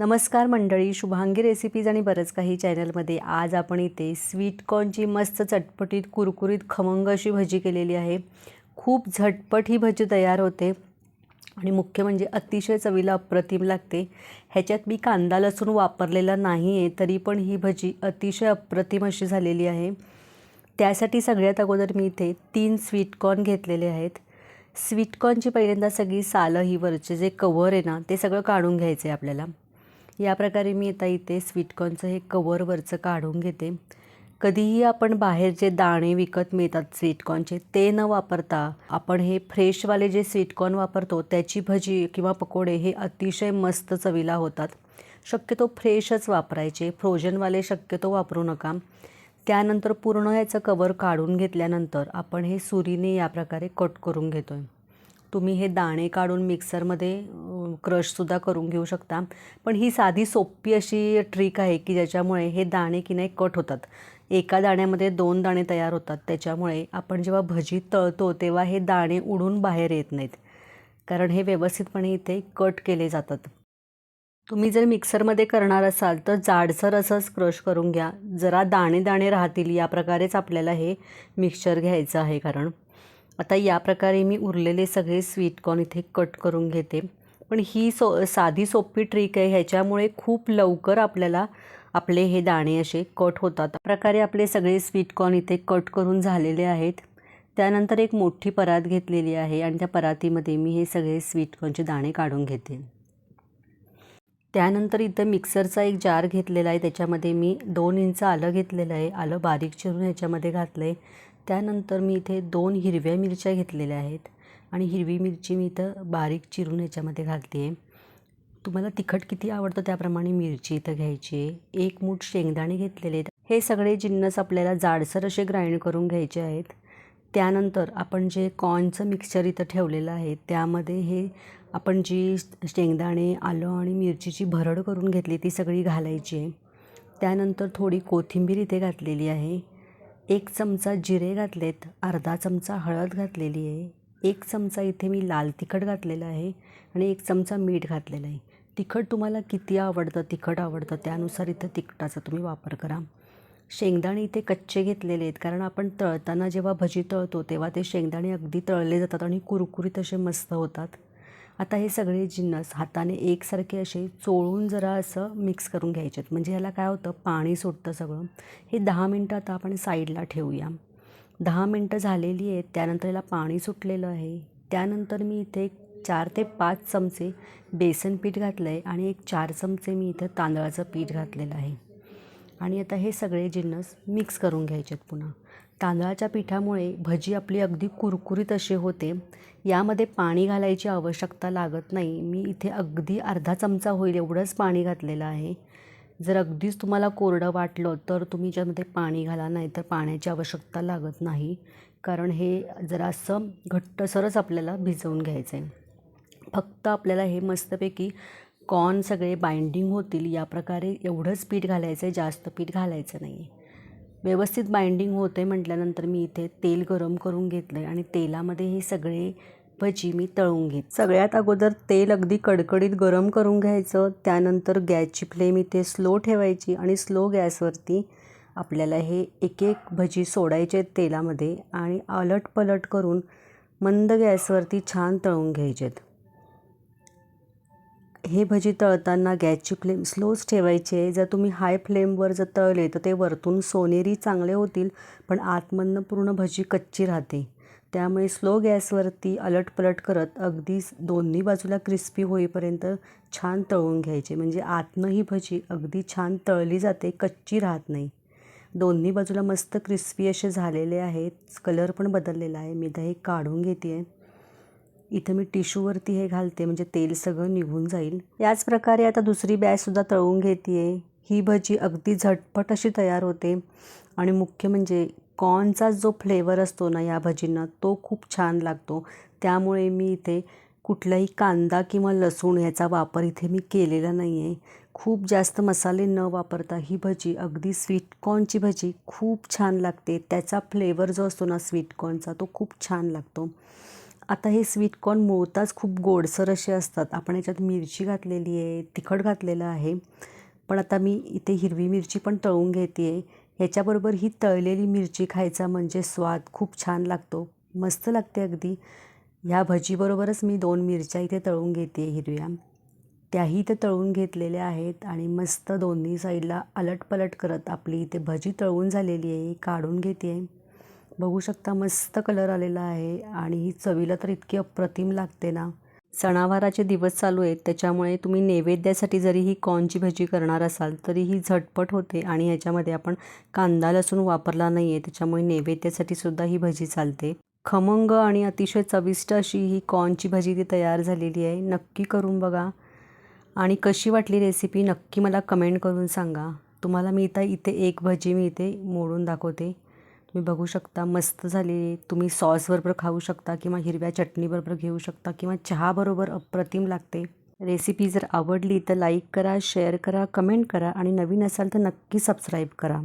नमस्कार मंडळी शुभांगी रेसिपीज आणि बरंच काही चॅनलमध्ये आज आपण इथे स्वीटकॉर्नची मस्त चटपटीत कुरकुरीत खमंग अशी भजी केलेली आहे. खूप झटपट ही भजी तयार होते आणि मुख्य म्हणजे अतिशय चवीला अप्रतिम लागते. ह्याच्यात मी कांदा लसूण वापरलेला नाही आहे तरी पण ही भजी अतिशय अप्रतिम अशी झालेली आहे. त्यासाठी सगळ्यात अगोदर मी इथे तीन स्वीटकॉर्न घेतलेले आहेत. स्वीटकॉर्नची पहिल्यांदा सगळी सालं ही वरचे जे कवर आहे ना ते सगळं काढून घ्यायचं आहे आपल्याला. या प्रकारे मी आता इथे स्वीटकॉर्नचं हे कवरवरचं काढून घेते. कधीही आपण बाहेर जे दाणे विकत मिळतात स्वीटकॉर्नचे ते न वापरता आपण हे फ्रेशवाले जे स्वीटकॉर्न वापरतो त्याची भजी किंवा पकोडे हे अतिशय मस्त चवीला होतात. शक्यतो फ्रेशच वापरायचे फ्रोजनवाले शक्यतो वापरू नका. त्यानंतर पूर्ण याचं कवर काढून घेतल्यानंतर आपण हे सुरीने या प्रकारे कट करून घेतो आहे तुम्ही हे दाणे काढून मिक्सरमध्ये क्रशसुद्धा करून घेऊ शकता. पण ही साधी सोपी अशी ट्रिक आहे की ज्याच्यामुळे हे दाणे की नाही कट होतात. एका दाण्यामध्ये दोन दाणे तयार होतात. त्याच्यामुळे आपण जेव्हा भजी तळतो तेव्हा हे दाणे उडून बाहेर येत नाहीत. कारण हे व्यवस्थितपणे इथे कट केले जातात. तुम्ही जर मिक्सरमध्ये करणार असाल तर जाडसर असंच क्रश करून घ्या. जरा दाणे दाणे राहतील या प्रकारेच आपल्याला हे मिक्सचर घ्यायचं आहे. कारण आता या प्रकारे मी उरलेले सगळे स्वीटकॉर्न इथे कट करून घेते. पण ही सो साधी सोपी ट्रिक आहे. ह्याच्यामुळे खूप लवकर आपल्याला आपले हे दाणे असे कट होतात. प्रकारे आपले सगळे स्वीटकॉर्न इथे कट करून झालेले आहेत. त्यानंतर एक मोठी परात घेतलेली आहे आणि त्या परातीमध्ये मी हे सगळे स्वीटकॉर्नचे दाणे काढून घेते. त्यानंतर इथं मिक्सरचा एक जार घेतलेला आहे. त्याच्यामध्ये मी दोन इंच आलं घेतलेलं आहे. आलं बारीक चिरून ह्याच्यामध्ये घातलं आहे त्यानंतर मी इथे दोन हिरव्या मिरच्या घेतलेल्या आहेत. आणि हिरवी मिरची मी इथं बारीक चिरून याच्यामध्ये घालते आहे तुम्हाला तिखट किती आवडतं त्याप्रमाणे मिरची इथं घ्यायची आहे. एक मूठ शेंगदाणे घेतलेले आहेत. हे सगळे जिन्नस आपल्याला जाडसर असे ग्राइंड करून घ्यायचे आहेत. त्यानंतर आपण जे कॉर्नचं मिक्सचर इथं ठेवलेलं आहे त्यामध्ये हे आपण जी शेंगदाणे आलं आणि मिरचीची भरड करून घेतली ती सगळी घालायची आहे. त्यानंतर थोडी कोथिंबीर इथे घातलेली आहे. एक चमचा जिरे घातलेत अर्धा चमचा हळद घातलेली आहे एक चमचा इथे मी लाल तिखट घातलेलं आहे आणि एक चमचा मीठ घातलेलं आहे. तिखट तुम्हाला किती आवडतं तिखट आवडतं त्यानुसार इथं तिखटाचा तुम्ही वापर करा. शेंगदाणे इथे कच्चे घेतलेले आहेत कारण आपण तळताना जेव्हा भजी तळतो तेव्हा ते शेंगदाणे अगदी तळले जातात आणि कुरकुरीत असे मस्त होतात. आता हे सगळे जिन्नस हाताने एकसारखे असे चोळून जरा असं मिक्स करून घ्यायचे आहेत म्हणजे ह्याला काय होतं? पाणी सुटतं सगळं. हे दहा मिनटं आता आपण साईडला ठेवूया. दहा मिनटं झालेली आहेत. त्यानंतर याला पाणी सुटलेलं आहे. त्यानंतर मी इथे एक चार ते पाच चमचे बेसन पीठ घातलं आहे आणि एक चार चमचे मी इथं तांदळाचं पीठ घातलेलं आहे. आणि आता हे सगळे जिन्नस मिक्स करून घ्यायचे आहेत पुन्हा. तांदळाच्या पिठामुळे भजी आपली अगदी कुरकुरीत अशी होते. यामध्ये पाणी घालायची आवश्यकता लागत नाही. मी इथे अगदी अर्धा चमचा होईल एवढंच पाणी घातलेलं आहे. जर अगदीच तुम्हाला कोरडं वाटलं तर तुम्ही ज्यामध्ये पाणी घाला नाही तर पाण्याची आवश्यकता लागत नाही. कारण हे जरासं घट्टसरच आपल्याला भिजवून घ्यायचं आहे फक्त आपल्याला हे मस्तपैकी कॉर्न सगळे बाइंडिंग होतील. या प्रकारे एवढंच पीठ घालायचं आहे जास्त पीठ घालायचं नाही आहे व्यवस्थित बाइंडिंग होते म्हटल्यानंतर मी इथे तेल गरम करून घेतलं आहे आणि तेलामध्ये हे सगळे भजी मी तळून घेत. सगळ्यात अगोदर तेल अगदी कडकडीत गरम करून घ्यायचं त्यानंतर गॅसची फ्लेम इथे स्लो ठेवायची आणि स्लो गॅसवरती आपल्याला हे एक एक भजी सोडायचे तेलामध्ये आणि अलट पलट करून मंद गॅसवरती छान तळून घ्यायचेत. हे भजी तळताना गॅसची फ्लेम स्लोच ठेवायची. आहे जर तुम्ही हाय फ्लेमवर जर तळले तर ते वरतून सोनेरी चांगले होतील पण आतमधनं पूर्ण भजी कच्ची राहते. त्यामुळे स्लो गॅसवरती अलटपलट करत अगदी दोन्ही बाजूला क्रिस्पी होईपर्यंत छान तळून घ्यायचे. म्हणजे आतनं ही भजी अगदी छान तळली जाते कच्ची राहत नाही. दोन्ही बाजूला मस्त क्रिस्पी असे झालेले आहेत. कलर पण बदललेला आहे. मी दही हे काढून घेते आहे इथं मी टिश्यूवरती हे घालते म्हणजे तेल सगळं निघून जाईल. याच प्रकारे आता दुसरी बॅचसुद्धा तळून घेते आहे ही भजी अगदी झटपट अशी तयार होते. आणि मुख्य म्हणजे कॉर्नचा जो फ्लेवर असतो ना या भजींना तो खूप छान लागतो. त्यामुळे मी इथे कुठलाही कांदा किंवा लसूण ह्याचा वापर इथे मी केलेला नाही आहे खूप जास्त मसाले न वापरता ही भजी अगदी स्वीटकॉर्नची भजी खूप छान लागते. त्याचा फ्लेवर जो असतो ना स्वीटकॉर्नचा तो खूप छान लागतो. आता हे स्वीट कॉर्न मुळताच खूप गोडसर असे असतात. आपण याच्यात मिरची घातलेली आहे तिखट घातलेलं आहे. पण आता मी इथे हिरवी मिरची पण तळून घेते आहे ह्याच्याबरोबर ही तळलेली मिरची खायचा म्हणजे स्वाद खूप छान लागतो. मस्त लागते अगदी. ह्या भजीबरोबरच मी दोन मिरच्या इथे तळून घेते हिरव्या. त्याही इथे तळून घेतलेल्या आहेत आणि मस्त दोन्ही साईडला अलटपलट करत आपली इथे भजी तळून झालेली आहे काढून घेते आहे बघू शकता मस्त कलर आलेला आहे आणि ही चवीला तर इतकी अप्रतिम लागते ना. सणावाराचे दिवस चालू आहेत त्याच्यामुळे तुम्ही नैवेद्यासाठी जरी ही कॉर्नची भजी करणार असाल तरी ही झटपट होते आणि ह्याच्यामध्ये आपण कांदा लसूण वापरला नाही आहे त्याच्यामुळे नैवेद्यासाठी सुद्धा ही भजी चालते. खमंग आणि अतिशय चविष्ट अशी ही कॉर्नची भजी ती तयार झालेली आहे नक्की करून बघा. आणि कशी वाटली रेसिपी नक्की मला कमेंट करून सांगा. तुम्हाला मी इथं इथे एक भजी मी इथे मोडून दाखवते. तुम्ही बघू शकता मस्त झाली. तुम्ही सॉसबरोबर खाऊ शकता किंवा हिरव्या चटणीबरोबर घेऊ शकता किंवा चहाबरोबर अप्रतिम लागते. रेसिपी जर आवडली तर लाईक करा शेअर करा कमेंट करा आणि नवीन असाल तर नक्की सबस्क्राईब करा.